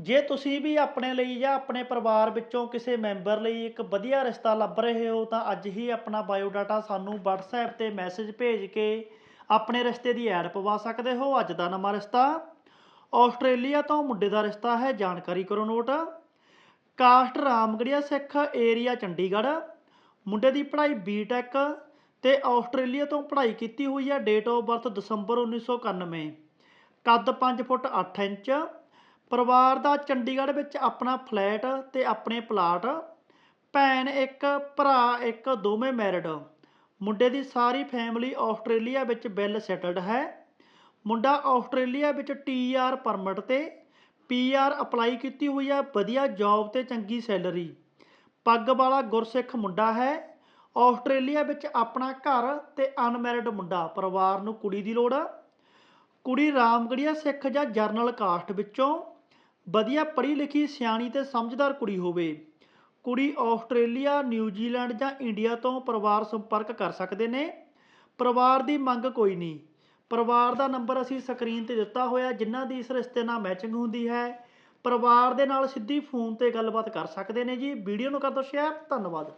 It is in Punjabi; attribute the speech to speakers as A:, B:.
A: ਜੇ ਤੁਸੀਂ ਵੀ ਆਪਣੇ ਲਈ ਜਾਂ ਆਪਣੇ ਪਰਿਵਾਰ ਵਿੱਚੋਂ ਕਿਸੇ ਮੈਂਬਰ ਲਈ ਇੱਕ ਵਧੀਆ ਰਿਸ਼ਤਾ ਲੱਭ ਰਹੇ ਹੋ, ਤਾਂ ਅੱਜ ਹੀ ਆਪਣਾ ਬਾਇਓਡਾਟਾ ਸਾਨੂੰ WhatsApp ਤੇ ਮੈਸੇਜ ਭੇਜ ਕੇ ਆਪਣੇ ਰਿਸ਼ਤੇ ਦੀ ਐਡ ਪਵਾ ਸਕਦੇ ਹੋ। ਅੱਜ ਦਾ ਨਵਾਂ ਰਿਸ਼ਤਾ ਆਸਟ੍ਰੇਲੀਆ ਤੋਂ ਮੁੰਡੇ ਦਾ ਰਿਸ਼ਤਾ ਹੈ, ਜਾਣਕਾਰੀ ਕਰੋ note. Caste Ramgarhia Sikh area, Chandigarh. ਮੁੰਡੇ ਦੀ ਪੜ੍ਹਾਈ ਬੀਟੈਕ ਤੇ ਆਸਟ੍ਰੇਲੀਆ ਤੋਂ ਪੜ੍ਹਾਈ ਕੀਤੀ ਹੋਈ ਹੈ ਡੇਟ ਆਫ ਬਰਥ ਦਸੰਬਰ 1991 ਕੱਦ 5 ਫੁੱਟ 8 ਇੰਚ। ਪਰਿਵਾਰ ਦਾ ਚੰਡੀਗੜ੍ਹ ਵਿੱਚ ਆਪਣਾ ਫਲੈਟ ਤੇ ਆਪਣੇ ਪਲਾਟ, ਭੈਣ ਇੱਕ, ਭਰਾ ਇੱਕ, ਦੋਵੇਂ ਮੈਰਿਡ। ਮੁੰਡੇ ਦੀ ਸਾਰੀ ਫੈਮਿਲੀ ਆਸਟ੍ਰੇਲੀਆ ਵਿੱਚ ਵੈਲ ਸੈਟਲਡ ਹੈ। ਮੁੰਡਾ ਆਸਟ੍ਰੇਲੀਆ ਵਿੱਚ ਟੀਆਰ ਪਰਮਿਟ ਤੇ ਪੀਆਰ ਅਪਲਾਈ ਕੀਤੀ ਹੋਈ ਹੈ ਵਧੀਆ ਜੌਬ ਤੇ ਚੰਗੀ ਸੈਲਰੀ। ਪੱਗ ਵਾਲਾ ਗੁਰਸਿੱਖ ਮੁੰਡਾ ਹੈ। ਆਸਟ੍ਰੇਲੀਆ ਵਿੱਚ ਆਪਣਾ ਘਰ ਤੇ ਅਨਮੈਰਿਡ ਮੁੰਡਾ, ਪਰਿਵਾਰ ਨੂੰ ਕੁੜੀ ਦੀ ਲੋੜ। ਆ ਕੁੜੀ ਰਾਮਗੜੀਆ ਸਿੱਖ ਜਾਂ ਜਰਨਲ ਕਾਸਟ ਵਿੱਚੋਂ। ਵਧੀਆ ਪੜ੍ਹੀ ਲਿਖੀ ਸਿਆਣੀ ਤੇ ਸਮਝਦਾਰ ਕੁੜੀ ਹੋਵੇ। ਕੁੜੀ ਆਸਟ੍ਰੇਲੀਆ ਨਿਊਜ਼ੀਲੈਂਡ ਜਾਂ ਇੰਡੀਆ ਤੋਂ ਪਰਿਵਾਰ ਸੰਪਰਕ ਕਰ ਸਕਦੇ ਨੇ। ਪਰਿਵਾਰ ਦੀ ਮੰਗ ਕੋਈ ਨਹੀਂ। ਪਰਿਵਾਰ ਦਾ ਨੰਬਰ ਅਸੀਂ ਸਕਰੀਨ ਤੇ ਦਿੱਤਾ ਹੋਇਆ, ਜਿਨ੍ਹਾਂ ਦੀ ਇਸ ਰਿਸ਼ਤੇ ਨਾਲ ਮੈਚਿੰਗ ਹੁੰਦੀ ਹੈ। ਪਰਿਵਾਰ ਦੇ ਨਾਲ ਸਿੱਧੀ ਫੋਨ ਤੇ ਗੱਲਬਾਤ ਕਰ ਸਕਦੇ ਨੇ ਜੀ। ਵੀਡੀਓ ਨੂੰ ਕਰ ਦਿਓ ਸ਼ੇਅਰ। ਧੰਨਵਾਦ।